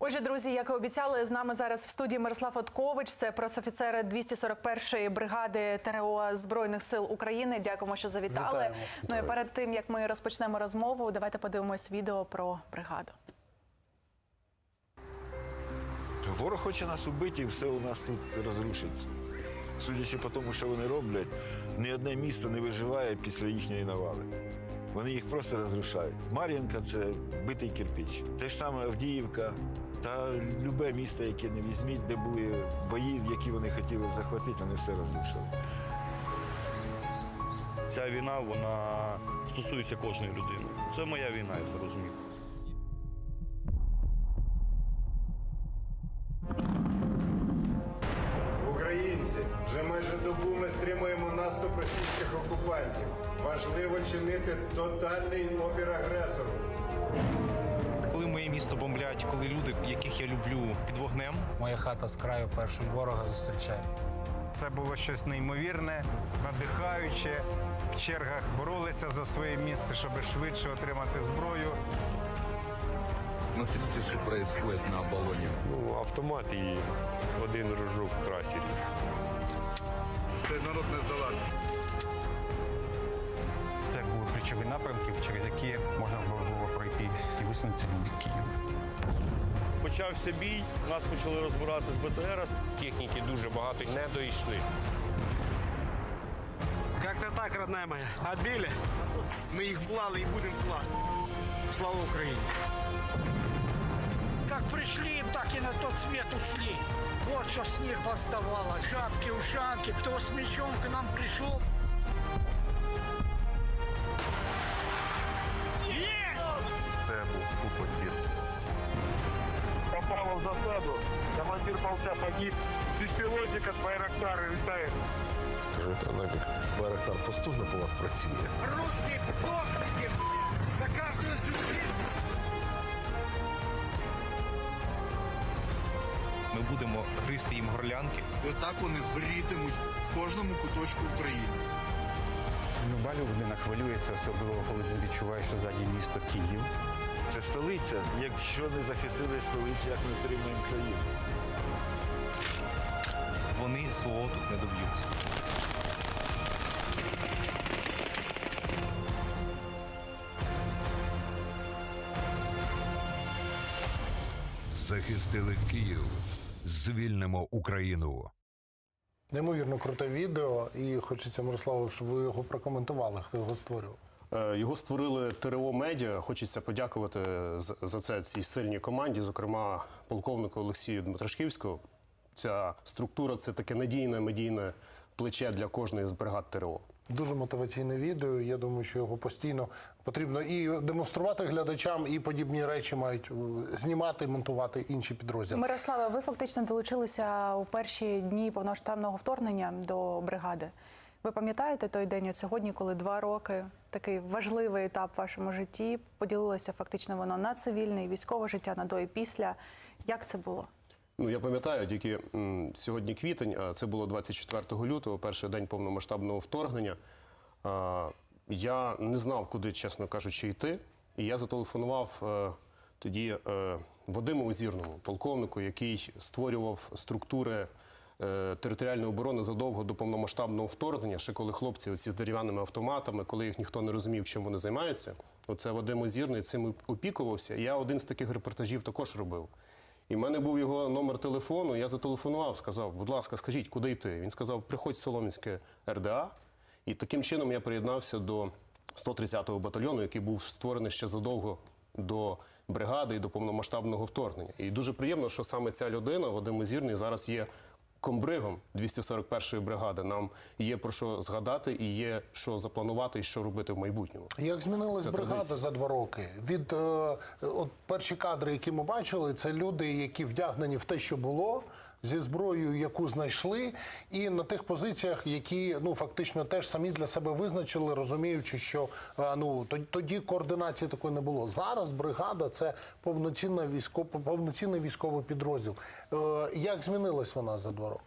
Отже, друзі, як і обіцяли, з нами зараз в студії Мирослав Откович, це пресофіцер 241-ї бригади ТРО Збройних сил України. Дякуємо, що завітали. Вітаємо. Ну і перед тим як ми розпочнемо розмову, давайте подивимось відео про бригаду. Ворог хоче нас убити, і все у нас тут розрушиться. Судячи по тому, що вони роблять, ні одне місто не виживає після їхньої навали. Вони їх просто розрушають. Мар'їнка це битий кирпіч. Те ж саме Авдіївка та любе місто, яке не візьміть, де були бої, які вони хотіли захватити, вони все розрушили. Ця війна вона стосується кожної людини. Це моя війна, я це розумію. Українці, вже майже добу ми стримуємо наступ російських окупантів. Важливо чинити тотальний опір агресору. Місто бомблять, коли люди, яких я люблю, під вогнем, Моя хата з краю першим ворога зустрічає. Це було щось неймовірне, надихаюче. В чергах боролися за своє місце, щоб швидше отримати зброю. Смотрите, что происходит на оболоне. Ну, автомат і один рожок трасерів. Це народ не здолати. Ключові напрямки, через які можна було пройти і висунутися в бік Києва. Почався бій, нас почали розбирати з БТР. Техніки дуже багато не дійшли. Как-то так, родная моя. Отбили. Мы их клали и будем класть. Слава Украине. Как пришли, так и на тот свет ушли. Вот что с них оставалось. Шапки, ушанки. Кто с мечом к нам пришел, Це був купотір. Попало в засаду. Командир полка погиб. Беспилотник от Байрактара летает. Скажу, это нафиг. Байрактар поступно по вас працює. русские проклятые, блядь, за каждую звезду. ми будемо гризти їм горлянки. І отак вони горітимуть в кожному куточку України. Люба людина хвилюється, особливо коли ти відчуваєш, що ззаді місто Київ. Це столиця. Якщо не захистили столицю, як ми втримаємо країну? Вони свого тут не доб'ються. Захистили Київ. Звільнимо Україну. Неймовірно круте відео, і хочеться, Мирославу, щоб ви його прокоментували, хто його створював. Е, Його створили ТРО Медіа. Хочеться подякувати за- це цій сильній команді, зокрема полковнику Олексію Дмитрашківського. Ця структура це таке надійне медійне плече для кожної з бригад ТРО. Дуже мотиваційне відео. Я думаю, що його постійно потрібно і демонструвати глядачам, і подібні речі мають е, знімати, монтувати інші підрозділи. Мирослава, ви фактично долучилися у перші дні повноштабного вторгнення до бригади. Ви пам'ятаєте той день от сьогодні, коли два роки такий важливий етап в вашому житті поділилося фактично воно на цивільне і військове життя, на до і після. Як це було? Ну я пам'ятаю, тільки сьогодні квітень, а це було 24 лютого, перший день повномасштабного вторгнення. Я не знав, куди, чесно кажучи, йти. І я зателефонував е, тоді е, Вадиму Озірному, полковнику, який створював структури е, територіальної оборони задовго до повномасштабного вторгнення, ще коли хлопці оці з дерев'яними автоматами, коли їх ніхто не розумів, чим вони займаються. Оце Вадим Озірний цим опікувався. Я один з таких репортажів також робив. І в мене був його номер телефону. Я зателефонував, сказав, будь ласка, скажіть, куди йти? Він сказав, приходь в Соломінське РДА. І таким чином я приєднався до 130-го батальйону, який був створений ще задовго до бригади і до повномасштабного вторгнення. І дуже приємно, що саме ця людина, Вадим Озірний, зараз є комбригом 241-ї бригади. Нам є про що згадати і є що запланувати і що робити в майбутньому. Як змінилась Це бригада традиція. за два роки? Від е, от перші кадри, які ми бачили, це люди, які вдягнені в те, що було, зі зброєю, яку знайшли, і на тих позиціях, які ну фактично теж самі для себе визначили, розуміючи, що е, ну тоді координації такої не було. Зараз бригада це повноцінна військова, повноцінний військовий підрозділ. Е, як змінилась вона за два роки?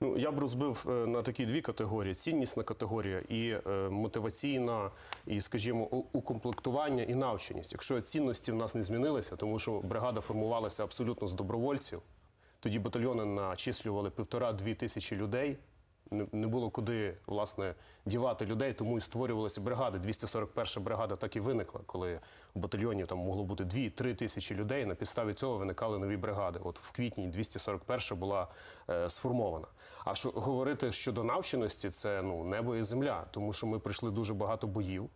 Ну, я б розбив е, на такі дві категорії: ціннісна категорія і е, мотиваційна, і, скажімо, укомплектування і навченість. Якщо цінності в нас не змінилися, тому що бригада формувалася абсолютно з добровольців, тоді батальйони начислювали півтора-дві тисячі людей. Не- було куди власне дівати людей, тому і створювалися бригади. 241 бригада так і виникла, коли у батальйоні там могло бути 2-3 тисячі людей. На підставі цього виникали нові бригади. От в квітні 241 була е, сформована. А що говорити щодо навченості, це ну небо і земля, тому що ми пройшли дуже багато боїв.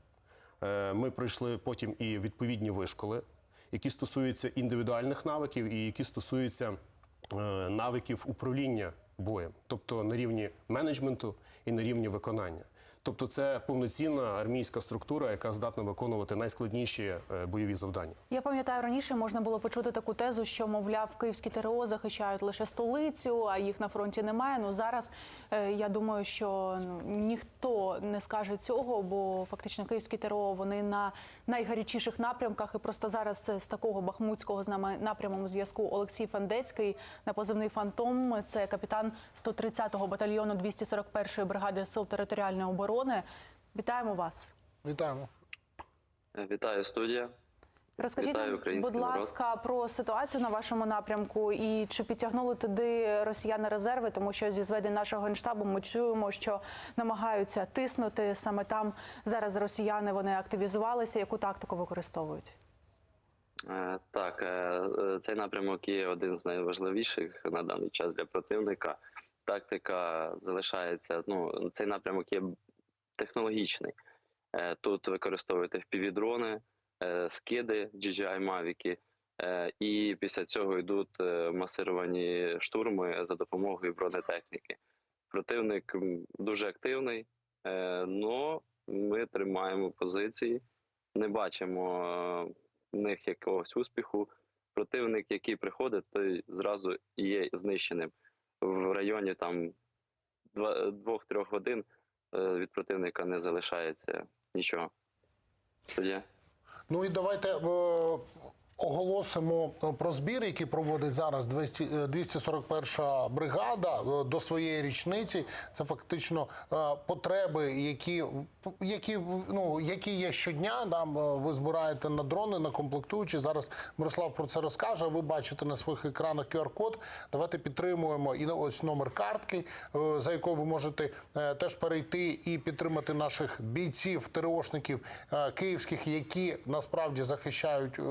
Е, Ми пройшли потім і відповідні вишколи, які стосуються індивідуальних навиків і які стосуються навиків управління боєм, тобто на рівні менеджменту і на рівні виконання. Тобто, це повноцінна армійська структура, яка здатна виконувати найскладніші е, бойові завдання. Я пам'ятаю, раніше можна було почути таку тезу, що мовляв, київські ТРО захищають лише столицю, а їх на фронті немає. Ну зараз е, я думаю, що ну, ніхто не скаже цього, бо фактично київські ТРО вони на найгарячіших напрямках. І просто зараз е, з такого бахмутського з нами напрямом зв'язку Олексій Фандецький на позивний Фантом. Це капітан 130-го батальйону 241-ї бригади сил територіальної оборони. Вітаємо вас. Вітаємо. Вітаю студія. Розкажіть, Вітаю, нам, будь народ. ласка, про ситуацію на вашому напрямку і чи підтягнули туди росіяни резерви, тому що зі зведень нашого генштабу ми чуємо, що намагаються тиснути саме там. Зараз росіяни вони активізувалися. Яку тактику використовують? Е, Так, е, е, цей напрямок є один з найважливіших на даний час для противника. Тактика залишається. Ну, цей напрямок є технологічний. Е, Тут використовуєте впівдрони, скиди, GGI Mavic, е, і після цього йдуть е, масировані штурми за допомогою бронетехніки. Противник дуже активний, але ми тримаємо позиції, не бачимо е, в них якогось успіху. Противник, який приходить, той зразу є знищеним. В районі там два- двох-трьох годин е, від противника не залишається нічого. Тоді. Ну і давайте е, оголосимо е, про збір, який проводить зараз 200, е, 241 бригада е, до своєї річниці. Це фактично е, потреби, які, які, ну, які є щодня. Нам е, ви збираєте на дрони, на комплектуючі. Зараз Мирослав про це розкаже. Ви бачите на своїх екранах QR-код. Давайте підтримуємо і ось номер картки, е, за якою ви можете е, теж перейти і підтримати наших бійців, ТРОшників е, київських, які насправді захищають е,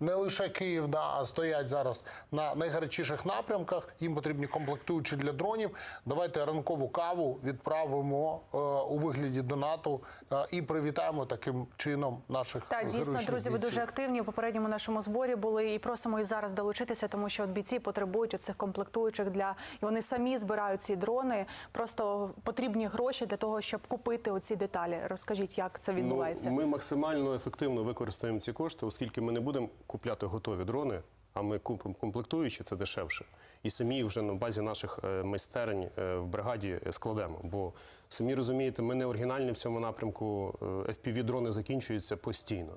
не лише Київ, да, а стоять зараз на найгарячіших напрямках. Їм потрібні комплектуючі для дронів. Давайте ранкову каву відправимо е, у вигляді донату е, і привітаємо таким чином наших Так, дійсно, друзі, ви дуже активні. У попередньому нашому зборі були і просимо і зараз долучитися, тому що от бійці потребують цих комплектуючих для і вони самі збирають ці дрони. Просто потрібні гроші для того, щоб купити оці деталі. Розкажіть, як це відбувається? Ну, ми максимально ефективно використаємо ці кошти, оскільки ми не будемо купляти готові дрони, а ми купимо комплектуючі, це дешевше. І самі вже на базі наших е, майстерень е, в бригаді складемо. Бо самі розумієте, ми не оригінальні в цьому напрямку. fpv дрони закінчуються постійно.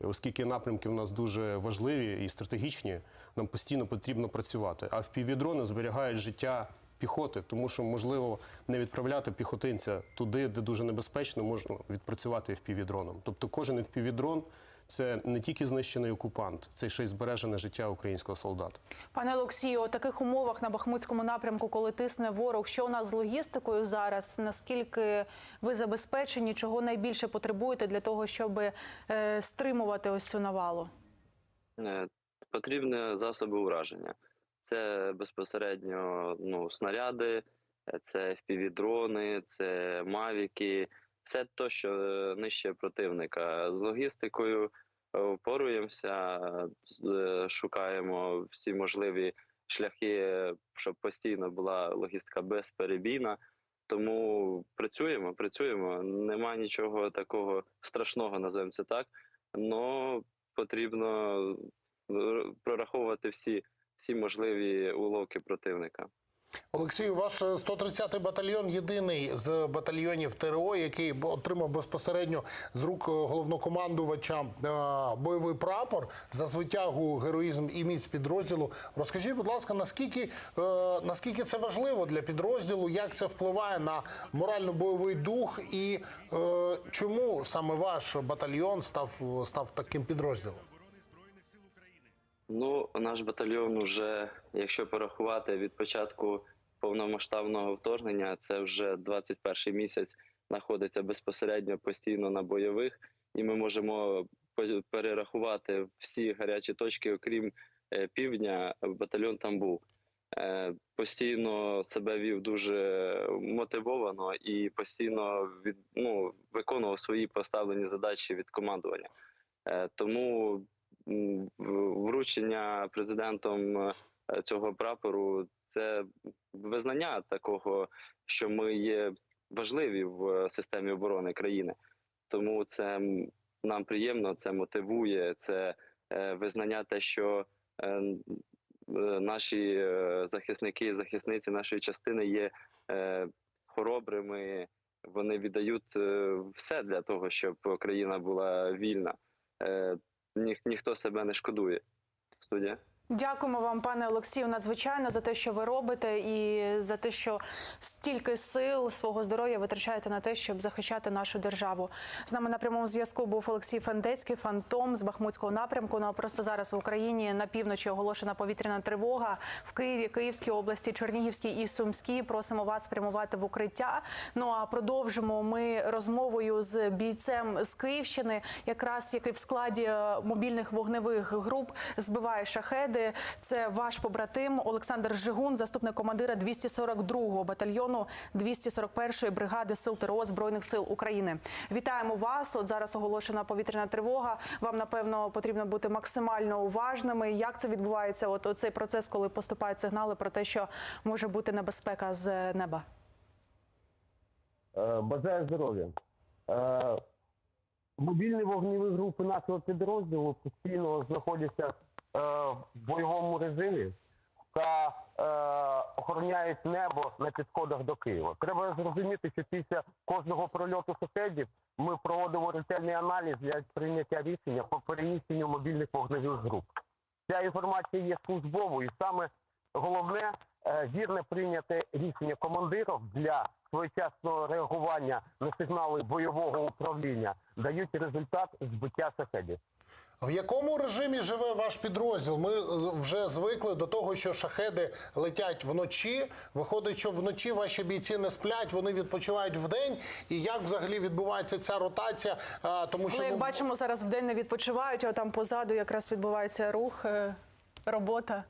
І Оскільки напрямки в нас дуже важливі і стратегічні, нам постійно потрібно працювати. А fpv дрони зберігають життя піхоти, тому що можливо не відправляти піхотинця туди, де дуже небезпечно, можна відпрацювати FPV-дроном. Тобто кожен FPV-дрон – це не тільки знищений окупант, це ще й збережене життя українського солдата. Пане Олексію, у таких умовах на Бахмутському напрямку, коли тисне ворог, що у нас з логістикою зараз? Наскільки ви забезпечені? Чого найбільше потребуєте для того, щоб е, стримувати ось цю навалу? Е, Потрібні засоби ураження. Це безпосередньо ну, снаряди, е, це FPV-дрони, це мавіки, все те, що е, нижче противника. З логістикою е, впоруємося, е, шукаємо всі можливі шляхи, щоб постійно була логістика безперебійна. Тому працюємо, працюємо. Нема нічого такого страшного, називаємо це так. але потрібно прораховувати всі, всі можливі уловки противника. Олексій, ваш 130-й батальйон єдиний з батальйонів ТРО, який отримав безпосередньо з рук е, головнокомандувача е, бойовий прапор за звитягу, героїзм і міць підрозділу. Розкажіть, будь ласка, наскільки, е, наскільки це важливо для підрозділу, як це впливає на морально-бойовий дух, і чому саме ваш батальйон став, став таким підрозділом? Ну, наш батальйон уже, якщо порахувати від початку повномасштабного вторгнення, це вже 21 місяць знаходиться безпосередньо постійно на бойових, і ми можемо перерахувати всі гарячі точки, окрім е, півдня, батальйон там був. Е, Постійно себе вів дуже мотивовано і постійно від, ну, виконував свої поставлені задачі від командування. Е, Тому вручення президентом е, цього прапору це визнання такого, що ми є важливі в е, системі оборони країни. Тому це нам приємно, це мотивує, це е, визнання те, що наші захисники і захисниці нашої частини є хоробрими. Вони віддають все для того, щоб країна була вільна. Ніх, ніхто себе не шкодує. Студія. Дякуємо вам, пане Олексію, надзвичайно за те, що ви робите, і за те, що стільки сил свого здоров'я витрачаєте на те, щоб захищати нашу державу. З нами на прямому зв'язку був Олексій Фендецький, фантом з Бахмутського напрямку. Ну просто зараз в Україні на півночі оголошена повітряна тривога в Києві, Київській області, Чернігівській і Сумській. Просимо вас спрямувати в укриття. Ну а продовжимо ми розмовою з бійцем з Київщини, якраз який в складі е, мобільних вогневих груп збиває шахеди. Це ваш побратим Олександр Жигун, заступник командира 242-го батальйону 241-ї бригади сил ТРО Збройних сил України. Вітаємо вас. От зараз оголошена повітряна тривога. Вам напевно потрібно бути максимально уважними. Як це відбувається? От цей процес, коли поступають сигнали про те, що може бути небезпека з неба. Е, Бажаю здоров'я. Е, Мобільні вогневі групи нашого підрозділу постійно знаходяться в бойовому режимі та е, охороняють небо на підходах до Києва. Треба зрозуміти, що після кожного прольоту сусідів ми проводимо ретельний аналіз для прийняття рішення по переміщенню мобільних вогневих груп. Ця інформація є службовою, і саме головне е, вірне прийняте рішення командирів для своєчасного реагування на сигнали бойового управління дають результат збиття шахедів. В якому режимі живе ваш підрозділ? Ми вже звикли до того, що шахеди летять вночі. Виходить, що вночі ваші бійці не сплять, вони відпочивають вдень. І як взагалі відбувається ця ротація? А, тому що Але як ну, бачимо, зараз вдень не відпочивають, а там позаду якраз відбувається рух, е, робота.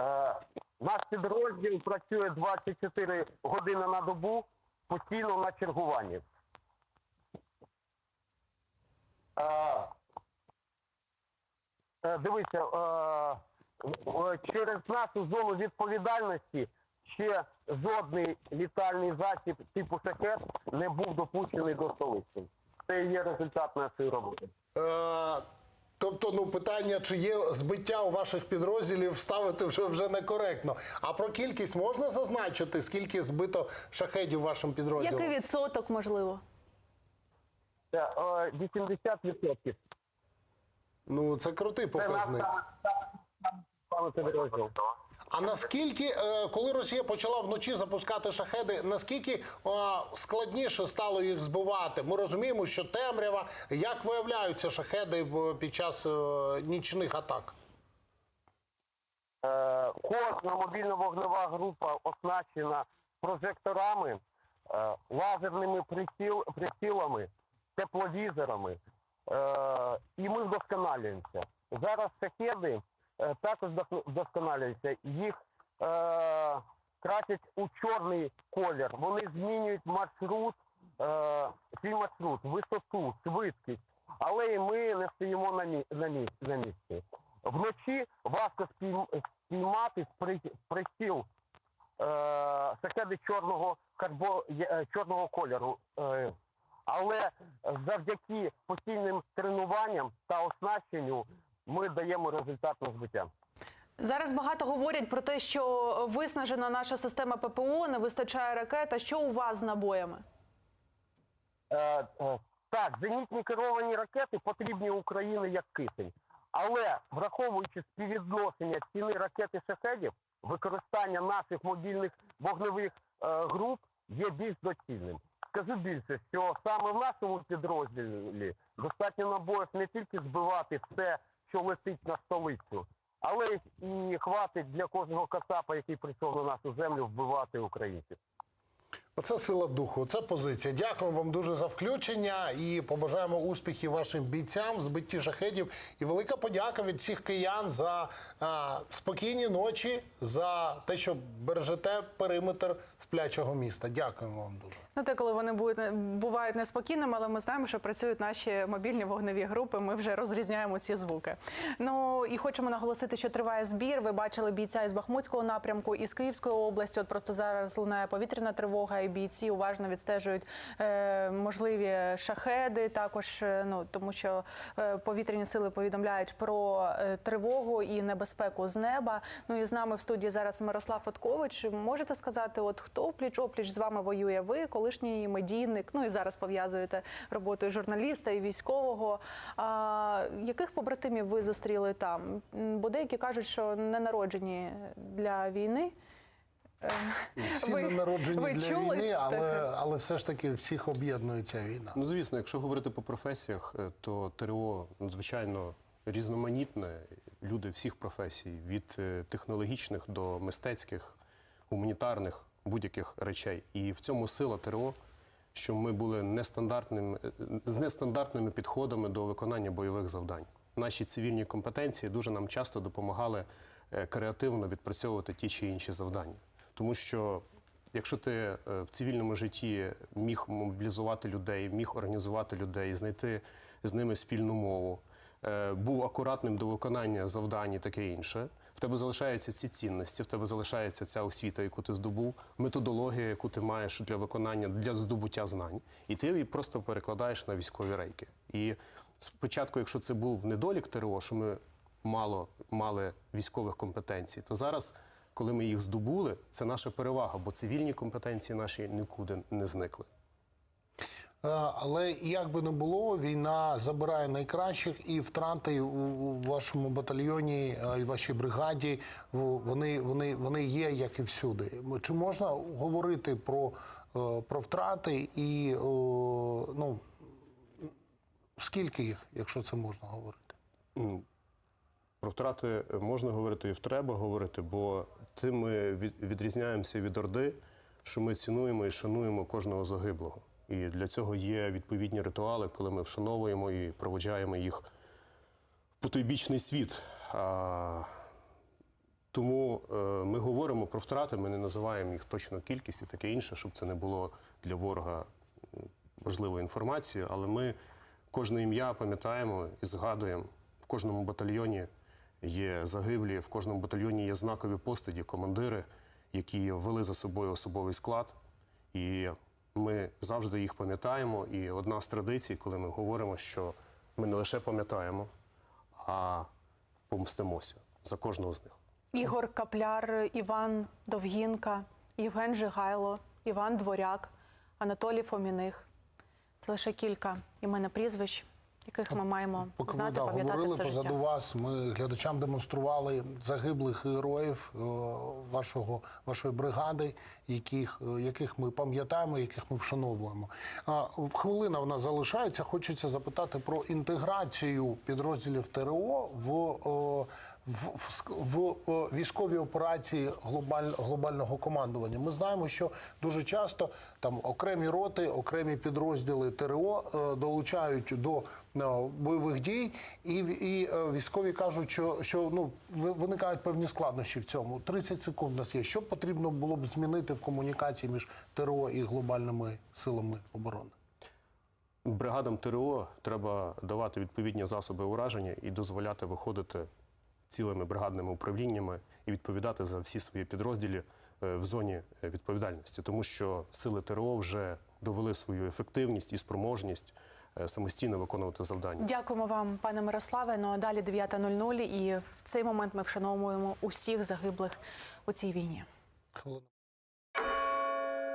Е, наш підрозділ працює 24 години на добу постійно на чергуванні. Е, е, дивіться, е, е, через нашу зону відповідальності ще жодний літальний засіб типу шахет не був допущений до столиці. Це є результат нашої роботи. е, тобто, ну питання, чи є збиття у ваших підрозділів, ставити вже вже некоректно. А про кількість можна зазначити, скільки збито шахедів вашим підрозділом? Який відсоток можливо? Це е, 80%. Ну це крутий показник. А наскільки, е, коли Росія почала вночі запускати шахеди, наскільки е, складніше стало їх збивати? Ми розуміємо, що темрява. Як виявляються шахеди під час нічних атак? Кожна мобільна вогнева група оснащена прожекторами, лазерними приціл, прицілами, тепловізорами. Е, І ми вдосконалюємося. Зараз шахеди е, також вдосконалюються. Їх е, красять у чорний колір. Вони змінюють маршрут, е, свій маршрут, висоту, швидкість. Але і ми не стоїмо на, мі- на, мі- на місці. Вночі важко спійм- спіймати при- приціл е, шахеди чорного карбо, е, чорного кольору. Е, але завдяки постійним тренуванням та оснащенню ми даємо результат на збиття. Зараз багато говорять про те, що виснажена наша система ППО, не вистачає ракет. А що у вас з набоями? Е, е, так, зенітні керовані ракети потрібні Україні як кисень. Але враховуючи співвідношення ціни ракети шахедів, використання наших мобільних вогневих е, груп є більш доцільним. Скажу більше, що саме в нашому підрозділі достатньо набоїв не тільки збивати все, що летить на столицю, але і хватить для кожного кацапа, який прийшов на нашу землю, вбивати українців. Оце сила духу, це позиція. Дякую вам дуже за включення і побажаємо успіхів вашим бійцям збитті шахедів. І велика подяка від всіх киян за а, спокійні ночі, за те, що бережете периметр сплячого міста. Дякуємо вам дуже. Ну, те, коли вони будуть бувають неспокійними, але ми знаємо, що працюють наші мобільні вогневі групи. Ми вже розрізняємо ці звуки. Ну і хочемо наголосити, що триває збір. Ви бачили бійця із Бахмутського напрямку, із Київської області. От просто зараз лунає повітряна тривога, і бійці уважно відстежують е, можливі шахеди. Також е, ну тому, що е, повітряні сили повідомляють про тривогу і небезпеку з неба. Ну і з нами в студії зараз Мирослав Фоткович. Можете сказати, от хто пліч опліч з вами воює? Ви колишній медійник, ну і зараз пов'язуєте роботою журналіста і військового. А, яких побратимів ви зустріли там? Бо деякі кажуть, що не народжені для війни. Е, Всі ви- народжені ви для чули війни, але, але все ж таки всіх об'єднує ця війна. Ну, звісно, якщо говорити по професіях, е, то ТРО надзвичайно різноманітне. Люди всіх професій, від е, технологічних до мистецьких, гуманітарних, будь-яких речей. І в цьому сила ТРО, що ми були нестандартними, е, з нестандартними підходами до виконання бойових завдань. Наші цивільні компетенції дуже нам часто допомагали креативно відпрацьовувати ті чи інші завдання. Тому що Якщо ти е, в цивільному житті міг мобілізувати людей, міг організувати людей, знайти з ними спільну мову, е, був акуратним до виконання завдань і таке інше, в тебе залишаються ці цінності, в тебе залишається ця освіта, яку ти здобув, методологія, яку ти маєш для виконання, для здобуття знань, і ти її просто перекладаєш на військові рейки. І спочатку, якщо це був недолік ТРО, що ми мало мали військових компетенцій, то зараз коли ми їх здобули, це наша перевага, бо цивільні компетенції наші нікуди не зникли. Е, Але як би не було, війна забирає найкращих, і втрати у вашому батальйоні е, і вашій бригаді вони, вони, вони є, як і всюди. Чи можна говорити про, е, про втрати і ну, скільки їх, якщо це можна говорити? Про втрати можна говорити і треба говорити, бо цим ми від- відрізняємося від Орди, що ми цінуємо і шануємо кожного загиблого. І для цього є відповідні ритуали, коли ми вшановуємо і проводжаємо їх в потойбічний світ. А, тому е, ми говоримо про втрати, ми не називаємо їх точно кількість і таке інше, щоб це не було для ворога м, важливою інформацією, але ми кожне ім'я пам'ятаємо і згадуємо. В кожному батальйоні є загиблі, в кожному батальйоні є знакові постаті, командири, які вели за собою особовий склад. І ми завжди їх пам'ятаємо. І одна з традицій, коли ми говоримо, що ми не лише пам'ятаємо, а помстимося за кожного з них. Ігор Капляр, Іван Довгінка, Євген Жигайло, Іван Дворяк, Анатолій Фоміних. Це лише кілька імен прізвищ, яких ми маємо Поки знати, да, пам'ятати говорили все позаду вас, ми глядачам демонстрували загиблих героїв е, вашого, вашої бригади, яких, е, яких ми пам'ятаємо, яких ми вшановуємо. А, в- хвилина в нас залишається. Хочеться запитати про інтеграцію підрозділів ТРО в. е, В, в, ск- в е, військовій операції глобаль, глобального командування ми знаємо, що дуже часто там окремі роти, окремі підрозділи ТРО е, долучають до е, бойових дій, і, і е, військові кажуть, що, що ну ви- виникають певні складнощі в цьому. 30 секунд у нас є. Що потрібно було б змінити в комунікації між ТРО і глобальними силами оборони? Бригадам ТРО треба давати відповідні засоби ураження і дозволяти виходити цілими бригадними управліннями і відповідати за всі свої підрозділі е, в зоні е, відповідальності, тому що сили ТРО вже довели свою ефективність і спроможність е, самостійно виконувати завдання. Дякуємо вам, пане Мирославе. Ну а далі 9.00 і в цей момент ми вшановуємо усіх загиблих у цій війні.